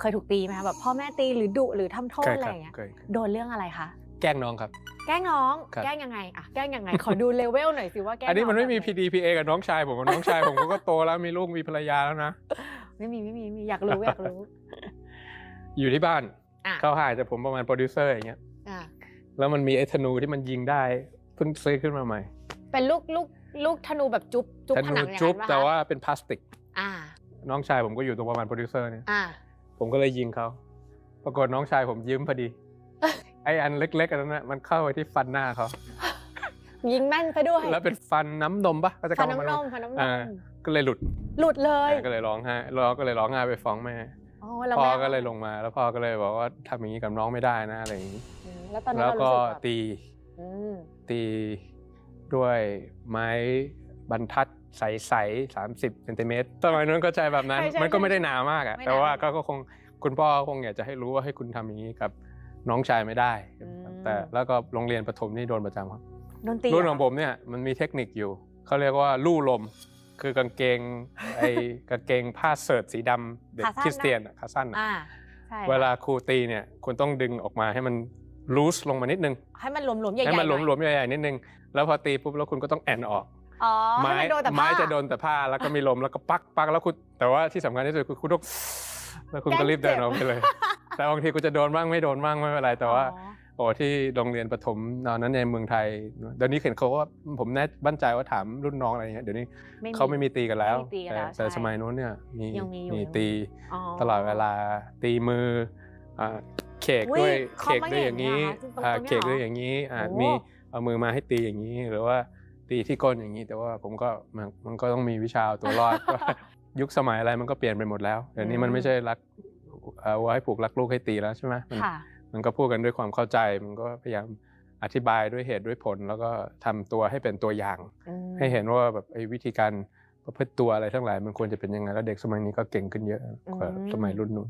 เคยถูกตีไหมคะแบบพ่อแม่ตีหรือดุหรือทำโทษเคยอะไรคอรับย่างเงี้ยเคยโดนเรื่องอะไรคะแกล้งน้องครับ แกล้งน้องครับแกล้งยังไงอะแกล้งยังไง ขอดูเลเวลหน่อยสิว่าแกล้งอันนี้มันไม่มีงแบบห PDPA กับน้องชายผมน้องชายผมเขาก็โตแล้วมีลูกมีภรรยาแล้วนะ ไม่มีไม่มีไม่มีอยากรู้อยากรู้ อยู่ที่บ้านอะเขาห่างจากผมประมาณโปรดิวเซอร์อย่างเงี้ยอะแล้วมันมีไอ้ธนูที่มันยิงได้เพิ่งซื้อขึ้นมาใหม่ เป็นลูกลูกลูกธนูแบบจุ๊บจุ๊บธผนูนังอย่างจุ๊บนั้นปะคะแต่ว่าเป็นพลาสติก อ่า น้องชายผมก็อยู่ตรงประมาณโปรดิวเซอร์เนี่ยอ่า ผมก็เลยยิงเขา ปรากฏน้องชายผมยืมพอดี ไอ้อันเล็กๆอันนั้นนะมันเข้าไปที่ฟันหน้าเขา ยิงแม่นซะด้วยแล้วเป็นฟันน้ำนมปะก็จะฟันเข้ามาน้ำนมฟันน้ำนอ่ามก็เลยหลุดหลุดเลยอ่าก็เลยร้องไห้ร้องก็เลยร้องไห้ไปฟ้องแม่ อ๋อแล้วพ่อแม่ก็เลยลงมาแล้วพ่อก็เลยบอกว่าทำอย่างนี้กับน้องไม่ได้นะอะไรอย่างนี้ อืมแล้วตอนนั้นแล้วเราก็รู้สึกแบบตีอืมตีด้วยไม้ บรรทัดใสๆสามสิบเซนติเมตรสมัยนั้นก็ใจแบบนั้นใช่ใช่มันก็ไม่ได้ใช่หนามากอะไม่หนาแต่ว่าก็ก็คงคุณพ่อคงอยากจะให้รู้ว่าให้คุณทำอย่างนี้กับน้องชายไม่ได้ แต่แล้วก็โรงเรียนประถมนี่โดนประจำครับโดนตีรุ่นเหขรองผมเนี่ยมันมีเทคนิคอยู่เขาเรียกว่าลู่ลม คือกางเกงไอ้กางเกงผ้าเชิ้ตสีดำเด็กคริสเตียนอะขาสั้นอะอ่าใช่เวลาครูตีเนี่ยคุณต้องดึงออกมาให้มันลูสลงมานิดนึง ให้มันหลวมๆใหญ่ๆให้มันหน่อยลวมๆใหญ่ๆนิดนึง แล้วพอตีปุ๊บแล้วคุณก็ต้องแอนออก อ๋อไม้ให้นโดนแต่ผ้า ไม้จะโดนแต่ผ้าแล้วก็มีลมแล้วก็ปักปักแล้วคุณแต่ว่าที่สำคัญที่สุดคือคุณต้องแล้วคุณก็รีบเดินออกไปเลย แต่บางทีกูจะโดนบ้างไม่โดนบ้างไม่เป็นไรแต่ว่าอ๋อโอ้ที่โรงเรียนประถมตอนนั้นในเมืองไทย เดี๋ยวนี้เห็นเขาว่าผมแน่มั่นใจว่าถามรุ่นน้องอะไรเงี้ยเดี๋ยวนี้เขาไม่มีตีกันแล้ว ไม่มีตีกันแต่แล้วแต่ใช่สมัยนู้นเนี่ยมียังมีอยู่มียังมีตีอ๋อ ตลอดเวลาตีมืออ่าเคกอุ๊ยด้วยเขาเคกไม่ด้วยอย่างนี้เห็นเหรอคะอ่าตรงๆเคกด้วยเนี่ยเหรออย่างนี้อ่าโอ้ มีเอามือมาให้ตีอย่างนี้หรือว่า ตีที่ก้นอย่างนี้ แต่ว่าผมก็มันมันก็ต้องมีวิชาเอาตัวรอดว่ายุคสมัยอะไรมันก็เปลี่ยนไปหมดแล้วเดี๋ยวนี้มันไม่ใช่รักเอาไว้ผูกรักลูกให้ตีแล้วใช่ไหมมันค่ะมันก็พูดกันด้วยความเข้าใจ มันก็พยายามอธิบายด้วยเหตุด้วยผล แล้วก็ทำตัวให้เป็นตัวอย่างอืมให้เห็นว่าแบบไอ้วิธีการประพฤติตัวอะไรทั้งหลาย มันควรจะเป็นยังไงแล้วเด็กสมัยนี้ก็เก่งขึ้นเยอะกว่าสมัยรุ่นนู้น